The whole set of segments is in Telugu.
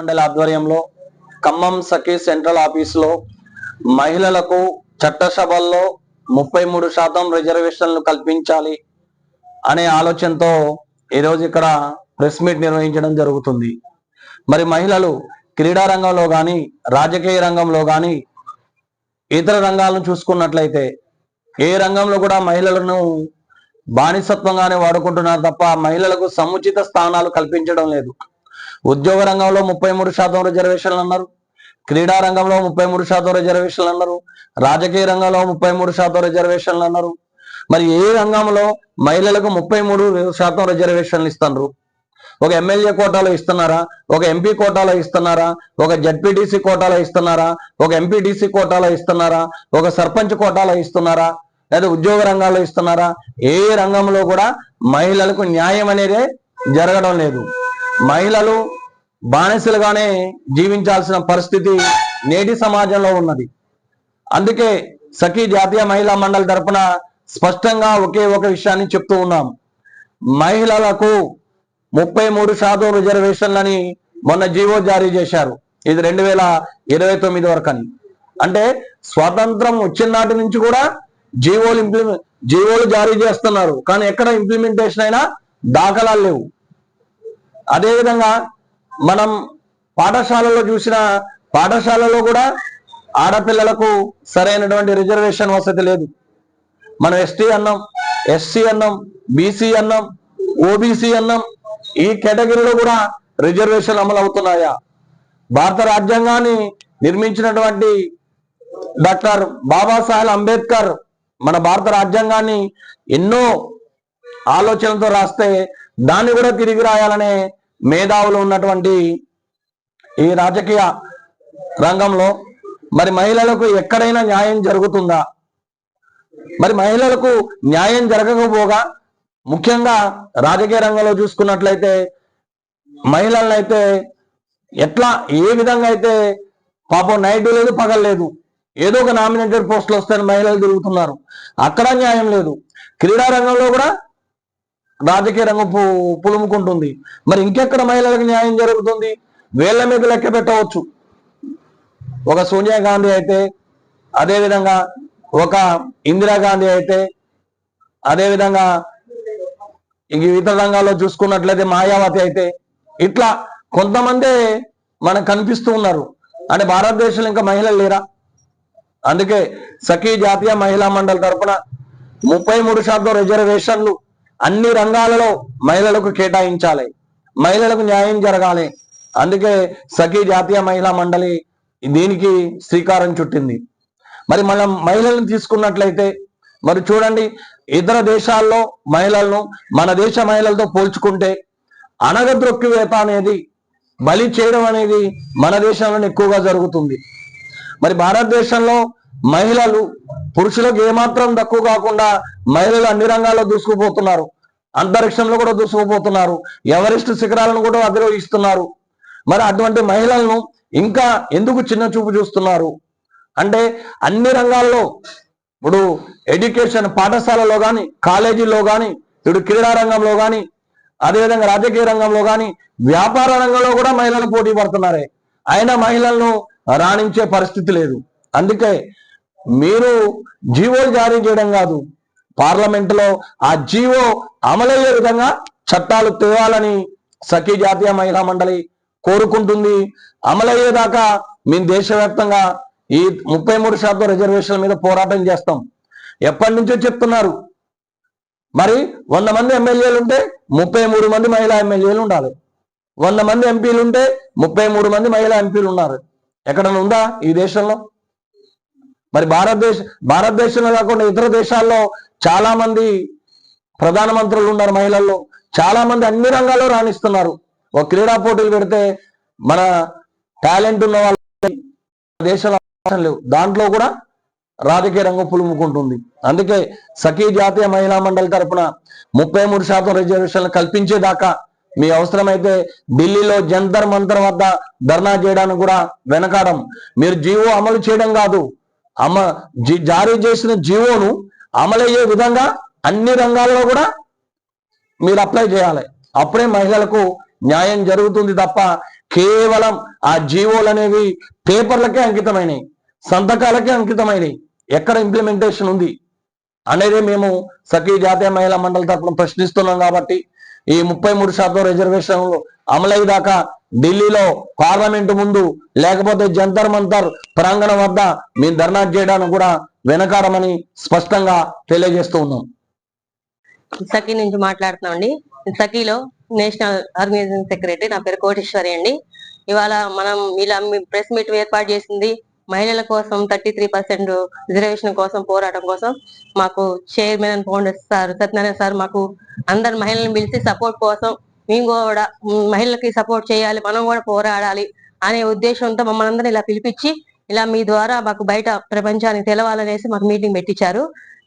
మండలి ఆధ్వర్యంలో ఖమ్మం సఖీ సెంట్రల్ ఆఫీసులో మహిళలకు చట్టసభల్లో ముప్పై మూడు శాతం రిజర్వేషన్లు కల్పించాలి అనే ఆలోచనతో ఈరోజు ఇక్కడ ప్రెస్ మీట్ నిర్వహించడం జరుగుతుంది. మరి మహిళలు క్రీడా రంగంలో కానీ రాజకీయ రంగంలో కానీ ఇతర రంగాలను చూసుకున్నట్లయితే ఏ రంగంలో కూడా మహిళలను బానిసత్వంగానే వాడుకుంటున్నారు తప్ప మహిళలకు సముచిత స్థానాలు కల్పించడం లేదు. ఉద్యోగ రంగంలో ముప్పై మూడు శాతం రిజర్వేషన్లు అన్నారు. క్రీడా రంగంలో ముప్పై మూడు శాతం రిజర్వేషన్లు అన్నారు. రాజకీయ రంగంలో ముప్పై మూడు శాతం రిజర్వేషన్లు అన్నారు. మరి ఏ రంగంలో మహిళలకు ముప్పై మూడు శాతం రిజర్వేషన్లు ఇస్తున్నారు ఒక ఎమ్మెల్యే కోటాలో ఇస్తున్నారా? ఒక ఎంపీ కోటాలో ఇస్తున్నారా? ఒక జడ్పీటీసీ కోటాలో ఇస్తున్నారా? ఒక ఎంపీటీసీ కోటాలో ఇస్తున్నారా? ఒక సర్పంచ్ కోటాలో ఇస్తున్నారా? లేదా ఉద్యోగ రంగాల్లో ఇస్తున్నారా? ఏ రంగంలో కూడా మహిళలకు న్యాయం అనేదే జరగడం లేదు. మహిళలు బానిసలుగానే జీవించాల్సిన పరిస్థితి నేటి సమాజంలో ఉన్నది. అందుకే సఖీ జాతీయ మహిళా మండలి తరపున స్పష్టంగా ఒకే ఒక విషయాన్ని చెప్తూ ఉన్నాం. మహిళలకు ముప్పై మూడు శాతం రిజర్వేషన్లని మొన్న జీవో జారీ చేశారు. ఇది రెండు వేల ఇరవై తొమ్మిది వరకు అని. అంటే స్వాతంత్రం వచ్చిన నాటి నుంచి కూడా జీవోలు ఇంప్లిమెంట్ జీవోలు జారీ చేస్తున్నారు. కానీ ఎక్కడ ఇంప్లిమెంటేషన్ అయినా దాఖలాలు లేవు. అదేవిధంగా మనం పాఠశాలలో చూసిన పాఠశాలలో కూడా ఆడపిల్లలకు సరైనటువంటి రిజర్వేషన్ వసతి లేదు. మనం ఎస్టీ అన్నాం ఎస్సీ అన్నాం బీసీ అన్నాం ఓబీసీ అన్నాం ఈ కేటగిరీలో కూడా రిజర్వేషన్ అమలు అవుతున్నాయా భారత రాజ్యాంగాన్ని నిర్మించినటువంటి డాక్టర్ బాబాసాహెబ్ అంబేద్కర్ మన భారత రాజ్యాంగాన్ని ఎన్నో ఆలోచనలతో రాస్తే దాన్ని కూడా తిరిగి రాయాలనే మేధావులు ఉన్నటువంటి ఈ రాజకీయ రంగంలో మరి మహిళలకు ఎక్కడైనా న్యాయం జరుగుతుందా? మరి మహిళలకు న్యాయం జరగకపోగా ముఖ్యంగా రాజకీయ రంగంలో చూసుకున్నట్లయితే మహిళలను అయితే ఎట్లా ఏ విధంగా అయితే పాపం నైట్ లేదు పగలలేదు ఏదో ఒక నామినేటెడ్ పోస్టులు వస్తాయని మహిళలు తిరుగుతున్నారు. అక్కడ న్యాయం లేదు. క్రీడా రంగంలో కూడా రాజకీయ రంగం పులుముకుంటుంది. మరి ఇంకెక్కడ మహిళలకు న్యాయం జరుగుతుంది? వేళ్ళ మీద లెక్క పెట్టవచ్చు. ఒక సోనియా గాంధీ అయితే అదే విధంగా ఒక ఇందిరాగాంధీ అయితే అదేవిధంగా ఇంక ఇతర రంగాల్లో చూసుకున్నట్లయితే మాయావతి అయితే ఇట్లా కొంతమందే మనకు కనిపిస్తూ ఉన్నారు. అంటే భారతదేశంలో ఇంకా మహిళలు లేరా? అందుకే సఖీ జాతీయ మహిళా మండలి తరఫున ముప్పై మూడు శాతం రిజర్వేషన్లు అన్ని రంగాలలో మహిళలకు కేటాయించాలి. మహిళలకు న్యాయం జరగాలి. అందుకే సఖీ జాతీయ మహిళా మండలి దీనికి శ్రీకారం చుట్టింది. మరి మనం మహిళలను తీసుకున్నట్లయితే మరి చూడండి ఇతర దేశాల్లో మహిళలను మన దేశ మహిళలతో పోల్చుకుంటే అనగద్రొక్కివేత అనేది బలి చేయడం అనేది మన దేశంలో ఎక్కువగా జరుగుతుంది. మరి భారతదేశంలో మహిళలు పురుషులకు ఏమాత్రం తక్కువ కాకుండా మహిళలు అన్ని రంగాల్లో దూసుకుపోతున్నారు. అంతరిక్షంలో కూడా దూసుకుపోతున్నారు. ఎవరెస్ట్ శిఖరాలను కూడా అధిరోహిస్తున్నారు. మరి అటువంటి మహిళలను ఇంకా ఎందుకు చిన్న చూపు చూస్తున్నారు? అంటే అన్ని రంగాల్లో ఇప్పుడు ఎడ్యుకేషన్ పాఠశాలలో కానీ కాలేజీలో కానీ ఇప్పుడు క్రీడా రంగంలో కానీ అదేవిధంగా రాజకీయ రంగంలో కానీ వ్యాపార రంగంలో కూడా మహిళలు పోటీ పడుతున్నారే. అయినా మహిళలను రాణించే పరిస్థితి లేదు. అందుకే మీరు జీవోలు జారీ చేయడం కాదు. పార్లమెంట్లో ఆ జీవో అమలయ్యే విధంగా చట్టాలు తేవాలని సఖీ జాతీయ మహిళా మండలి కోరుకుంటుంది. అమలయ్యేదాకా మేము దేశవ్యాప్తంగా ఈ ముప్పై మూడు శాతం రిజర్వేషన్ మీద పోరాటం చేస్తాం. ఎప్పటి నుంచో చెప్తున్నారు. మరి వంద మంది ఎమ్మెల్యేలు ఉంటే ముప్పై మూడు మంది మహిళా ఎమ్మెల్యేలు ఉండాలి. వంద మంది ఎంపీలు ఉంటే ముప్పై మూడు మంది మహిళా ఎంపీలు ఉన్నారు. ఎక్కడ ఉందా ఈ దేశంలో? మరి భారతదేశ భారతదేశంలో కాకుండా ఇతర దేశాల్లో చాలా మంది ప్రధానమంత్రులు ఉన్నారు మహిళల్లో. చాలా మంది అన్ని రంగాల్లో రాణిస్తున్నారు. ఒక క్రీడా పోటీలు పెడితే మన టాలెంట్ ఉన్న వాళ్ళ దేశంలో అవకాశం లేవు. దాంట్లో కూడా రాజకీయ రంగం పులుముకుంటుంది. అందుకే సఖీ జాతీయ మహిళా మండలి తరపున ముప్పై మూడు శాతం రిజర్వేషన్లు కల్పించేదాకా మీ అవసరమైతే ఢిల్లీలో జంతర్ మంతర్ వద్ద ధర్నా చేయడానికి కూడా వెనకాడం. మీరు జీవో అమలు చేయడం కాదు. అమ జీ- జారీ చేసిన జీవోను అమలయ్యే విధంగా అన్ని రంగాల్లో కూడా మీరు అప్లై చేయాలి. అప్పుడే మహిళలకు న్యాయం జరుగుతుంది తప్ప కేవలం ఆ జీవోలు అనేవి పేపర్లకే అంకితమైనవి సంతకాలకే అంకితమైనవి ఎక్కడ ఇంప్లిమెంటేషన్ ఉంది అనేది మేము సఖీ జాతీయ మహిళా మండలి తరఫున ప్రశ్నిస్తున్నాం కాబట్టి ఈ ముప్పై మూడు శాతం రిజర్వేషన్లు అమలయ్యేదాకా ఢిల్లీలో పార్లమెంటు ముందు లేకపోతే జంతర్ మంతర్ ప్రాంగణం వద్ద మేము ధర్నా చేయడానికి కూడా వెనకారమని స్పష్టంగా తెలియజేస్తూ ఉన్నాం. సఖీ నుంచి మాట్లాడుతున్నాం అండి. సఖీలో నేషనల్ ఆర్గనైజింగ్ సెక్రటరీ నా పేరు కోటేశ్వరి అండి. ఇవాళ మనం ఇలా ప్రెస్ మీట్ ఏర్పాటు చేసింది మహిళల కోసం థర్టీ త్రీ పర్సెంట్ రిజర్వేషన్ కోసం పోరాటం కోసం. మాకు chairman and founder sir Satyanarayana sir మాకు అందరు మహిళలను పిలిచి సపోర్ట్ కోసం మేము కూడా మహిళలకి సపోర్ట్ చేయాలి మనం కూడా పోరాడాలి అనే ఉద్దేశంతో మమ్మల్ని అందరినీ ఇలా పిలిపించి ఇలా మీ ద్వారా మాకు బయట ప్రపంచానికి తెలవాలనేసి మాకు మీటింగ్ పెట్టించారు.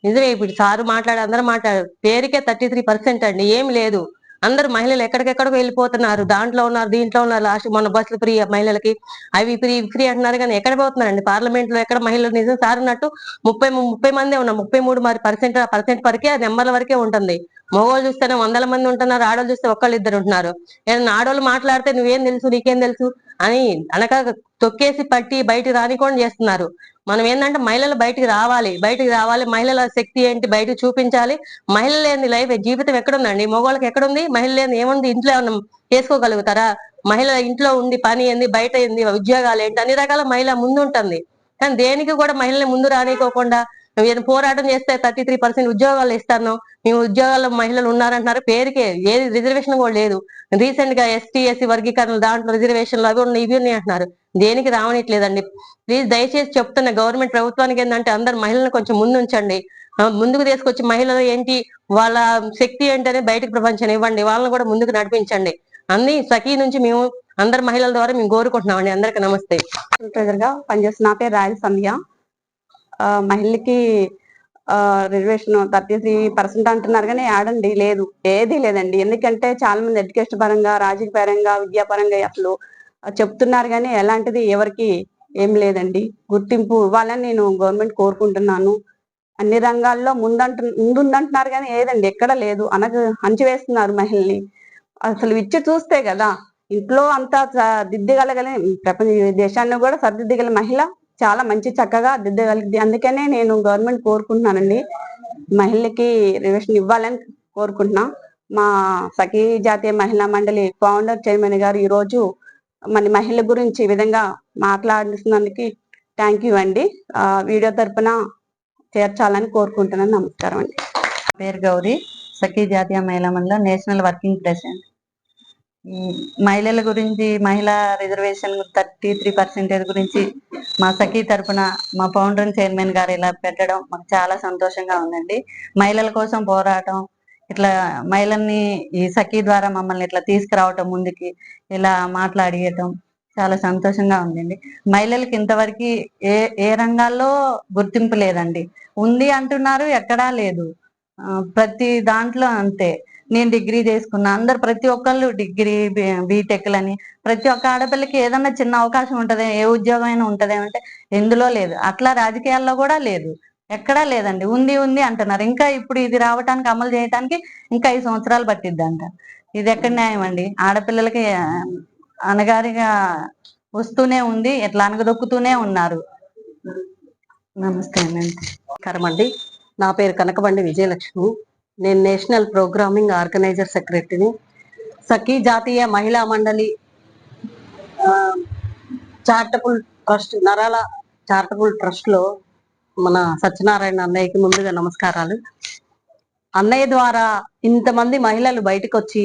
నిజమే ఇప్పుడు సారు మాట్లాడే అందరూ మాట్లాడారు పేరుకే థర్టీ త్రీ పర్సెంట్ అండి ఏం లేదు. అందరు మహిళలు ఎక్కడికెక్కడికి వెళ్ళిపోతున్నారు దాంట్లో ఉన్నారు దీంట్లో ఉన్నారు. లాస్ట్ మన బస్సులు ఫ్రీ మహిళలకి అవి ఫ్రీ ఫ్రీ అంటున్నారు కానీ ఎక్కడ పోతున్నారండి? పార్లమెంట్లో ఎక్కడ మహిళలు నిజం సారు అన్నట్టు ముప్పై ముప్పై మందే ఉన్నారు ముప్పై మూడు మరి పర్సెంట్ పర్సెంట్ వరకే ఆ నెంబర్ల వరకే ఉంటుంది. మగవాళ్ళు చూస్తేనే వందల మంది ఉంటున్నారు ఆడవాళ్ళు చూస్తే ఒక్కళ్ళు ఇద్దరు ఉంటున్నారు. ఏదైనా ఆడవాళ్ళు మాట్లాడితే నువ్వేం తెలుసు నీకేం తెలుసు అని అనక తొక్కేసి పట్టి బయటికి రానికుండా చేస్తున్నారు. మనం ఏంటంటే మహిళలు బయటికి రావాలి బయటికి రావాలి. మహిళల శక్తి ఏంటి? బయటకు చూపించాలి. మహిళ లేని లైఫ్ జీవితం ఎక్కడుందండి? మగవాళ్ళకి ఎక్కడుంది? మహిళ లేని ఏముంది? ఇంట్లో ఏమన్నా చేసుకోగలుగుతారా? మహిళ ఇంట్లో ఉండి పని ఏంది? బయట ఏంది? ఉద్యోగాలు ఏంటి? అన్ని రకాల మహిళ ముందు ఉంటుంది కానీ దేనికి కూడా మహిళని ముందు రానికోకుండా నువ్వు ఏదైనా పోరాటం చేస్తే థర్టీ త్రీ పర్సెంట్ ఉద్యోగాలు ఇస్తాను. మేము ఉద్యోగాల్లో మహిళలు ఉన్నారంటున్నారు. పేరుకే ఏది రిజర్వేషన్ కూడా లేదు. రీసెంట్గా ఎస్టీ ఎస్సీ వర్గీకరణ దాంట్లో రిజర్వేషన్లు అవి ఉన్నాయి ఇవి ఉన్నాయి అంటున్నారు. దేనికి రావనిట్లేదండి ప్లీజ్ దయచేసి చెప్తున్న గవర్నమెంట్ ప్రభుత్వానికి ఏంటంటే అందరు మహిళలను కొంచెం ముందు ఉంచండి. ముందుకు తీసుకొచ్చి మహిళలు ఏంటి వాళ్ళ శక్తి ఏంటనే బయటకు ప్రపంచం ఇవ్వండి. వాళ్ళని కూడా ముందుకు నడిపించండి. అన్ని సఖీ నుంచి మేము అందరు మహిళల ద్వారా మేము కోరుకుంటున్నామండి. అందరికి నమస్తే. ట్రెజర్గా పనిచేస్తున్న నా పేరు రాయల సంధ్య. ఆ, మహిళకి రిజర్వేషన్ థర్టీ త్రీ పర్సెంట్ అంటున్నారు కానీ ఆడండి లేదు. ఏది లేదండి. ఎందుకంటే చాలా మంది ఎడ్యుకేషన్ పరంగా రాజకీయ పరంగా విద్యాపరంగా అసలు చెప్తున్నారు కానీ ఎలాంటిది ఎవరికి ఏం లేదండి. గుర్తింపు ఇవ్వాలని నేను గవర్నమెంట్ కోరుకుంటున్నాను. అన్ని రంగాల్లో ముందంటు ముందుందంటున్నారు కానీ ఏదండి? ఎక్కడ లేదు. అనగ అంచివేస్తున్నారు మహిళని అసలు ఇచ్చి చూస్తే కదా ఇంట్లో అంతా స- దిద్దగలగలే. ప్రపంచ దేశాన్ని కూడా సరిదిద్దగల మహిళ చాలా మంచి చక్కగా దిద్దగలిగింది అందుకనే నేను గవర్నమెంట్ కోరుకుంటున్నానండి. మహిళకి రిజర్వేషన్ ఇవ్వాలని కోరుకుంటున్నా. మా సఖీ జాతీయ మహిళా మండలి ఫౌండర్ చైర్మన్ గారు ఈ రోజు మన మహిళ గురించి ఈ విధంగా మాట్లాడుతున్నందుకు థ్యాంక్ యూ అండి. వీడియో తరపున చేర్చాలని కోరుకుంటున్నాను. నమస్కారం అండి. పేరు గౌరీ. సఖీ జాతీయ మహిళా మండలం నేషనల్ వర్కింగ్ ప్రెసిడెంట్. మహిళల గురించి మహిళా రిజర్వేషన్ థర్టీ త్రీ పర్సెంటేజ్ గురించి మా సఖీ తరపున మా ఫౌండర్ చైర్మన్ గారు ఇలా పెట్టడం మాకు చాలా సంతోషంగా ఉందండి. మహిళల కోసం పోరాటం ఇట్లా మహిళల్ని ఈ సఖీ ద్వారా మమ్మల్ని ఇట్లా తీసుకురావటం ముందుకి ఇలా మాట్లాడియటం చాలా సంతోషంగా ఉందండి. మహిళలకి ఇంతవరకు ఏ ఏ రంగాల్లో గుర్తింపు లేదండి. ఉంది అంటున్నారు ఎక్కడా లేదు. ప్రతి దాంట్లో అంతే. నేను డిగ్రీ చేసుకున్నా. అందరు ప్రతి ఒక్కళ్ళు డిగ్రీ బీటెక్లని ప్రతి ఒక్క ఆడపిల్లకి ఏదన్నా చిన్న అవకాశం ఉంటది ఏ ఉద్యోగం అయినా ఉంటది అంటే ఎందులో లేదు. అట్లా రాజకీయాల్లో కూడా లేదు. ఎక్కడా లేదండి. ఉంది ఉంది అంటున్నారు. ఇంకా ఇప్పుడు ఇది రావటానికి అమలు చేయడానికి ఇంకా ఐదు సంవత్సరాలు పట్టిద్ది అంట ఇది ఎక్కడ న్యాయం అండి? ఆడపిల్లలకి అనగారిగా వస్తూనే ఉంది. ఇట్లా అనగదొక్కుతూనే ఉన్నారు? నమస్తే అండి. కరమండి నా పేరు కనకబండి విజయలక్ష్మి. నేను నేషనల్ ప్రోగ్రామింగ్ ఆర్గనైజర్ సెక్రటరీని. సఖీ జాతీయ మహిళా మండలి చారిటబుల్ ట్రస్ట్ నరాల చారిటబుల్ ట్రస్ట్లో మన సత్యనారాయణ అన్నయ్యకి ముందుగా నమస్కారాలు. అన్నయ్య ద్వారా ఇంతమంది మహిళలు బయటకు వచ్చి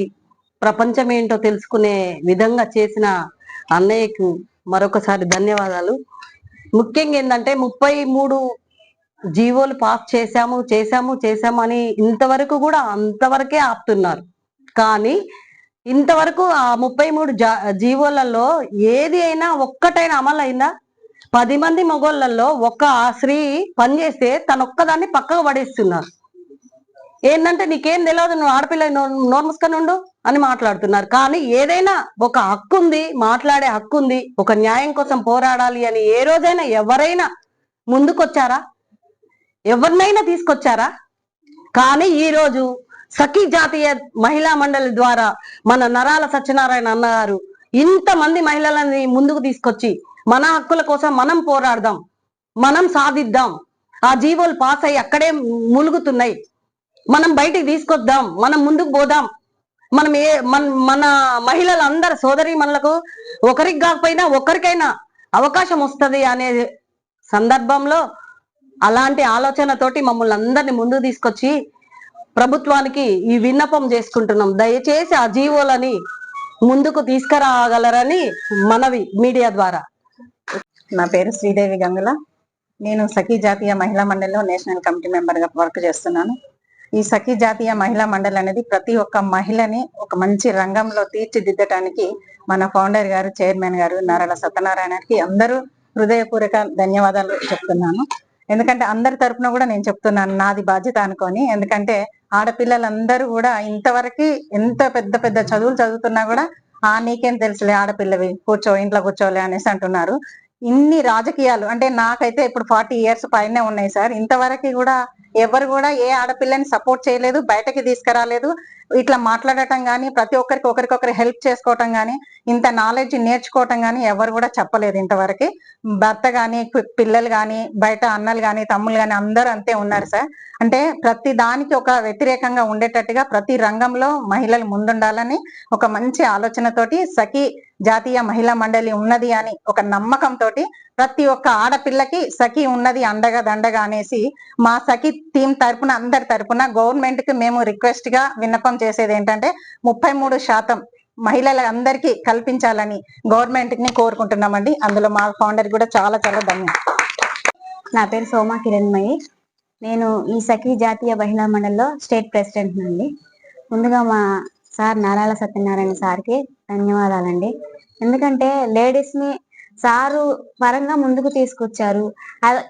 ప్రపంచం ఏంటో తెలుసుకునే విధంగా చేసిన అన్నయ్యకు మరొకసారి ధన్యవాదాలు. ముఖ్యంగా ఏంటంటే ముప్పై మూడు జీవోలు పాస్ చేశాము చేశాము చేశాము అని ఇంతవరకు కూడా అంతవరకే ఆపుతున్నారు. కానీ ఇంతవరకు ఆ ముప్పై మూడు జా- జీవోలలో ఏది అయినా ఒక్కటైనా అమలు అయిందా? పది మంది మగోళ్ళల్లో ఒక స్త్రీ పనిచేస్తే తన ఒక్కదాన్ని పక్కకు పడేస్తున్నారు. ఏంటంటే నీకేం తెలియదు నువ్వు ఆడపిల్ల నోర్మస్కన్ ఉండు అని మాట్లాడుతున్నారు. కానీ ఏదైనా ఒక హక్కు ఉంది మాట్లాడే హక్కు ఉంది ఒక న్యాయం కోసం పోరాడాలి అని ఏ రోజైనా ఎవరైనా ముందుకొచ్చారా? ఎవరినైనా తీసుకొచ్చారా? కానీ ఈ రోజు సఖీ జాతీయ మహిళా మండలి ద్వారా మన నరాల సత్యనారాయణ అన్నగారు ఇంతమంది మహిళలని ముందుకు తీసుకొచ్చి మన హక్కుల కోసం మనం పోరాడదాం మనం సాధిద్దాం ఆ జీవోలు పాస్ అయ్యి అక్కడే ములుగుతున్నాయి. మనం బయటికి తీసుకొద్దాం మనం ముందుకు పోదాం. మనం ఏ మన మన మహిళలందరి సోదరి మనలకు ఒకరికి కాకపోయినా ఒకరికైనా అవకాశం వస్తుంది అనే సందర్భంలో అలాంటి ఆలోచనతోటి మమ్మల్ని అందరిని ముందుకు తీసుకొచ్చి ప్రభుత్వానికి ఈ విన్నపం చేసుకుంటున్నాం. దయచేసి ఆ జీవోలని ముందుకు తీసుకురాగలరని మనవి మీడియా ద్వారా. నా పేరు శ్రీదేవి గంగుల. నేను సఖీ జాతీయ మహిళా మండలిలో నేషనల్ కమిటీ మెంబర్గా వర్క్ చేస్తున్నాను. ఈ సఖీ జాతీయ మహిళా మండలి అనేది ప్రతి ఒక్క మహిళని ఒక మంచి రంగంలో తీర్చిదిద్దటానికి మన ఫౌండర్ గారు చైర్మన్ గారు నారాయణ సత్యనారాయణకి అందరూ హృదయపూర్వక ధన్యవాదాలు చెప్తున్నాను. ఎందుకంటే అందరి తరపున కూడా నేను చెప్తున్నాను నాది బాధ్యత అనుకొని. ఎందుకంటే ఆడపిల్లలందరూ కూడా ఇంతవరకు ఎంత పెద్ద పెద్ద చదువులు చదువుతున్నా కూడా ఆ నీకేం తెలుసులే ఆడపిల్లవి కూర్చో ఇంట్లో కూర్చోలే అనేసి అంటున్నారు. ఇన్ని రాజకీయాలు అంటే నాకైతే ఇప్పుడు ఫార్టీ ఇయర్స్ పైనే ఉన్నాయి సార్. ఇంతవరకు కూడా ఎవరు కూడా ఏ ఆడపిల్లని సపోర్ట్ చేయలేదు బయటకి తీసుకురాలేదు. ఇట్లా మాట్లాడటం కానీ ప్రతి ఒక్కరికి ఒకరికొకరు హెల్ప్ చేసుకోవటం కానీ ఇంత నాలెడ్జ్ నేర్చుకోవటం కానీ ఎవరు కూడా చెప్పలేదు ఇంతవరకు. భర్త కానీ పిల్లలు కానీ బయట అన్నలు కానీ తమ్ముళ్ళు కానీ అందరూ అంతే ఉన్నారు సార్. అంటే ప్రతి దానికి ఒక వ్యతిరేకంగా ఉండేటట్టుగా ప్రతి రంగంలో మహిళలు ముందుండాలని ఒక మంచి ఆలోచనతోటి సఖి జాతీయ మహిళా మండలి ఉన్నది అని ఒక నమ్మకంతో ప్రతి ఒక్క ఆడపిల్లకి సఖి ఉన్నది అండగా దండగా అనేసి మా సఖి టీం తరపున అందరి తరపున గవర్నమెంట్కి మేము రిక్వెస్ట్గా విన్నపం చేసేది ఏంటంటే ముప్పై మూడు శాతం మహిళల అందరికీ కల్పించాలని గవర్నమెంట్ని కోరుకుంటున్నామండి. అందులో మా ఫౌండర్ కూడా చాలా చాలా ధన్యవాదాలు. నా పేరు సోమా కిరణ్మయి. నేను ఈ సఖీ జాతీయ మహిళా మండలిలో స్టేట్ ప్రెసిడెంట్ నండి ముందుగా మా సార్ నారాల సత్యనారాయణ సార్కి ధన్యవాదాలండి. ఎందుకంటే లేడీస్ని సారు పరంగా ముందుకు తీసుకొచ్చారు.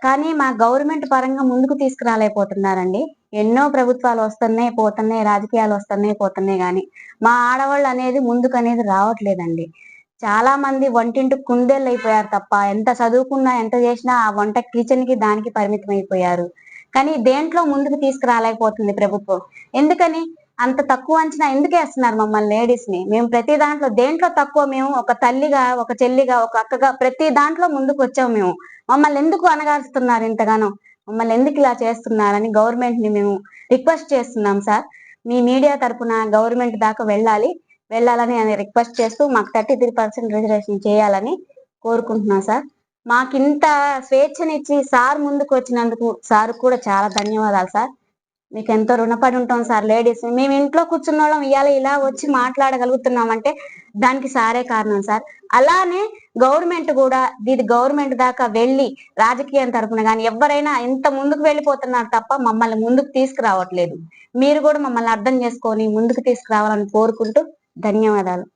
కానీ మా గవర్నమెంట్ పరంగా ముందుకు తీసుకురాలేకపోతున్నారండి. ఎన్నో ప్రభుత్వాలు వస్తున్నాయి పోతున్నాయి రాజకీయాలు వస్తున్నాయి పోతున్నాయి కానీ మా ఆడవాళ్ళు అనేది ముందుకు అనేది రావట్లేదండి. చాలా మంది వంటింటి కుందేళ్ళు అయిపోయారు తప్ప ఎంత చదువుకున్నా ఎంత చేసినా ఆ వంట కిచెన్కి దానికి పరిమితం అయిపోయారు కానీ దేంట్లో ముందుకు తీసుకురాలేకపోతుంది ప్రభుత్వం. ఎందుకని? అంత తక్కువ అంచనా ఎందుకు వేస్తున్నారు మమ్మల్ని లేడీస్ని? మేము ప్రతి దాంట్లో దేంట్లో తక్కువ మేము? ఒక తల్లిగా ఒక చెల్లిగా ఒక అక్కగా ప్రతి దాంట్లో ముందుకు వచ్చాము మేము. మమ్మల్ని ఎందుకు అనగారుస్తున్నారు ఇంతగానో? మమ్మల్ని ఎందుకు ఇలా చేస్తున్నారని గవర్నమెంట్ని మేము రిక్వెస్ట్ చేస్తున్నాం సార్ మీ మీడియా తరపున గవర్నమెంట్ దాకా వెళ్ళాలి. వెళ్ళాలని అని రిక్వెస్ట్ చేస్తూ మాకు థర్టీ త్రీ పర్సెంట్ రిజర్వేషన్ చేయాలని కోరుకుంటున్నాం సార్ మాకింత స్వేచ్ఛనిచ్చి సార్ ముందుకు వచ్చినందుకు సార్ కూడా చాలా ధన్యవాదాలు సార్ మీకు ఎంతో రుణపడి ఉంటాం సార్ లేడీస్. మేము ఇంట్లో కూర్చున్న వాళ్ళం ఇవాళ ఇలా వచ్చి మాట్లాడగలుగుతున్నాం అంటే దానికి సారే కారణం సార్. అలానే గవర్నమెంట్ కూడా ఇది గవర్నమెంట్ దాకా వెళ్ళి రాజకీయం తరఫున కానీ ఎవరైనా ఇంత ముందుకు వెళ్ళిపోతున్నారు తప్ప మమ్మల్ని ముందుకు తీసుకురావట్లేదు. మీరు కూడా మమ్మల్ని అర్థం చేసుకొని ముందుకు తీసుకురావాలని కోరుకుంటూ ధన్యవాదాలు.